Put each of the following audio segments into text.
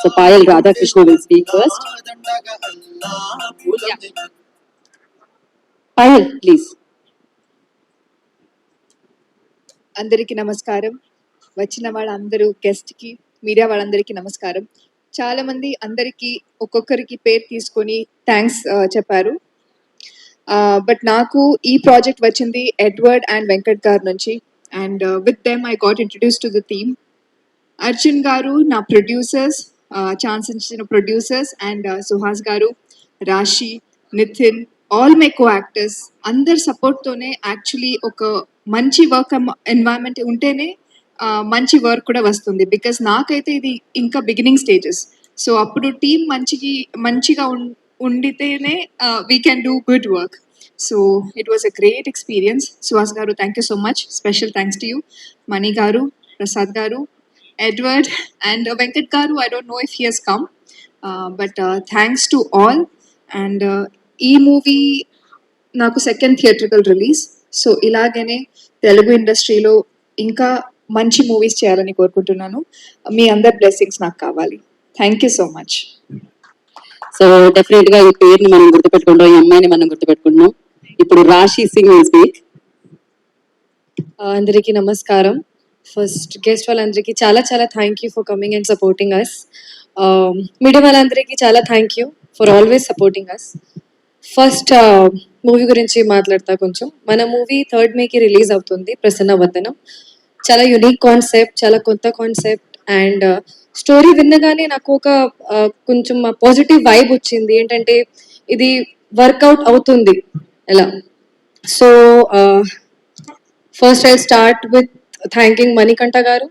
So Payal Radhakrishna will speak first. Payal, please. అందరికీ నమస్కారం. వచ్చిన వాళ్ళందరూ గెస్ట్కి మీడియా వాళ్ళందరికీ నమస్కారం. చాలా మంది అందరికీ ఒక్కొక్కరికి పేరు తీసుకొని థ్యాంక్స్ చెప్పారు. బట్ నాకు ఈ ప్రాజెక్ట్ వచ్చింది ఎడ్వర్డ్ అండ్ వెంకట్ గారి నుంచి. And with them I got introduce to the team Arjun garu నా ప్రొడ్యూసర్స్ ఛాన్స్ ఇచ్చిన producers and Suhas garu Rashi Nitin all my co actors అందరి సపోర్ట్తోనే యాక్చువల్లీ ఒక మంచి వర్క్ ఎన్వైరన్మెంట్ ఉంటేనే మంచి వర్క్ కూడా వస్తుంది. బికాస్ నాకైతే ఇది ఇంకా బిగినింగ్ స్టేజెస్ సో అప్పుడు టీం మంచికి మంచిగా ఉండితేనే we can do good work so it was a great experience Suhas garu thank you so much special thanks to you Mani garu Prasad garu Edward and uh, Venkat Garu. I don't know if he has come, uh, but uh, thanks to all. And uh, ఈ movie నాకు second theatrical release so ఇలాగనే తెలుగు ఇండస్ట్రీలో ఇంకా మంచి movies చేయాలని కోరుకుంటున్నాను. మీ అందరి blessings నాకు కావాలి. Thank you so much so డెఫినెట్గా ఈ పేరుని మనం గుర్తుపెట్టుకుంటాం ఈ అమ్మాయిని మనం గుర్తుపెట్టుకుంటున్నాం. ఇప్పుడు రాశి సింగ్ స్పీక్ అందరికీ నమస్కారం. ఫస్ట్ గెస్ట్ వాళ్ళందరికీ చాలా చాలా thank you for coming and supporting us media వాళ్ళందరికీ చాలా thank you for always supporting us first movie గురించి మాట్లాడతా కొంచెం. మన మూవీ థర్డ్ మేకి రిలీజ్ అవుతుంది ప్రసన్న వదనం. చాలా యునిక్ కాన్సెప్ట్ చాలా కొత్త కాన్సెప్ట్ అండ్ స్టోరీ విన్నగానే నాకు ఒక uh, కొంచెం పాజిటివ్ వైబ్ వచ్చింది. ఏంటంటే ఇది వర్కౌట్ అవుతుంది. ఎలా? So first I start with thanking Manikanta garu.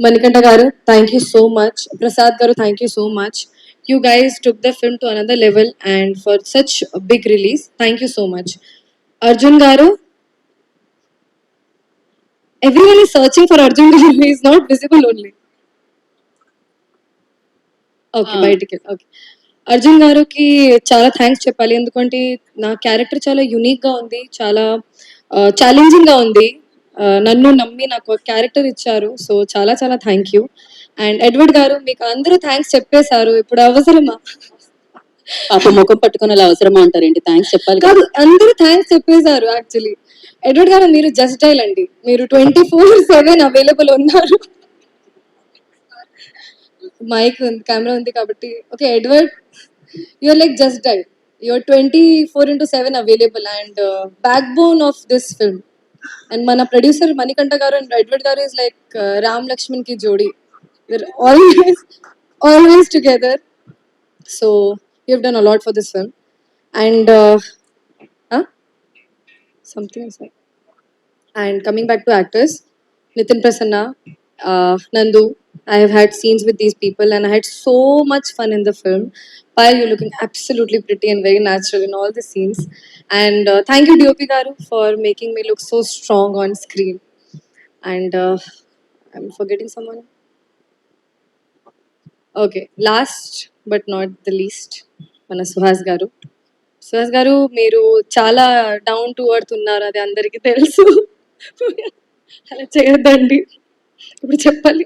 Manikanta garu thank you so much Prasad garu thank you so much you guys took the film to another level and for such big release thank you so much Arjun garu everyone is searching for Arjun garu is not visible only okay. బయటికి okay Arjun గారికి చాలా thanks చెప్పాలి ఎందుకంటే నా character చాలా యునిక్గా ఉంది చాలా ఛాలెంజింగ్గా ఉంది. నన్ను నమ్మి నాకు క్యారెక్టర్ ఇచ్చారు. సో చాలా చాలా థ్యాంక్ యూ అండ్ ఎడ్వర్డ్ గారు మీకు అందరూ థ్యాంక్స్ చెప్పేశారు. ఇప్పుడు అవసరమా? పాప ముఖం పట్టుకుని అలా అవసరమా అంటారు ఏంటి థ్యాంక్స్ చెప్పాలి కదా. కాదు అందరూ థ్యాంక్స్ చెప్పేశారు యాక్చువల్లీ ఎడ్వర్డ్ గారు మీరు జస్ట్ డైల్ అండి. మీరు ట్వంటీ ఫోర్ సెవెన్ అవైలబుల్ ఉన్నారు. మైక్ ఉంది కెమెరా ఉంది కాబట్టి. Okay Edward you're like just dial you're 24 into 7 available and uh, backbone of this film. And Mana producer Manikanta Garu and Edward Garu is like uh, Ram Lakshman ki jodi. They're always, always together. So you've done a lot for this film. And uh, huh? something is like. And coming back to actors, Nitin Prasanna, uh, Nandu, I have had scenes with these people and I had so much fun in the film. While you're looking absolutely pretty and very natural in all the scenes and uh, thank you dop garu for making me look so strong on screen and uh, i'm forgetting someone okay last but not the least మన సుహాస్ గారు సుహాస్ గారు మీరు చాలా down to earth ఉన్నారు అది అందరికీ తెలుసు అలా చేయొద్దండి ఇప్పుడు చెప్పాలి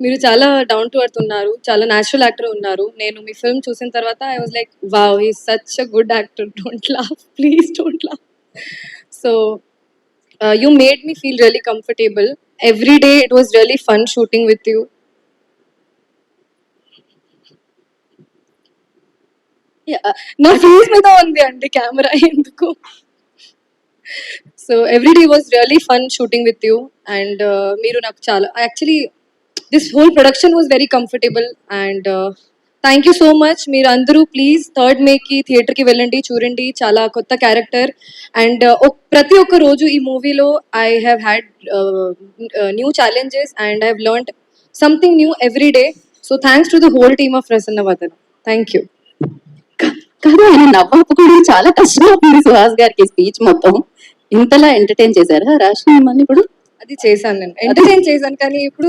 మీరు చాలా డౌన్ టు అర్త్ ఉన్నారు చాలా న్యాచురల్ యాక్టర్ ఉన్నారు. నేను మీ ఫిల్మ్ చూసిన తర్వాత I was like wow he such a good actor don't laugh please don't laugh so you made me feel really comfortable every day it was really fun shooting with you నా face మీద ఉంది అండి camera ఎందుకు? So every day was really fun shooting with you and మీరు నాకు చాలా actually this whole production was very comfortable and thank you so much మీరు అందరూ ప్లీజ్ థర్డ్ మేకి థియేటర్కి వెళ్ళండి చూడండి. చాలా కొత్త క్యారెక్టర్ అండ్ ప్రతి ఒక్క రోజు ఈ మూవీలో I have had new challenges and I have learned something new every day so thanks to the whole team of Prasanna Vadan thank you కాదు ఆయన నవ్వకపోవడం చాలా కష్టం అవుతుంది సుహాస్ గారికి స్పీచ్ మొత్తం. ఇంతలా ఎంటర్టైన్ చేశారా? రాశి మిమ్మల్ని ఇప్పుడు? అది చేశాను నేను. ఎంటర్టైన్ చేశాను కానీ ఇప్పుడు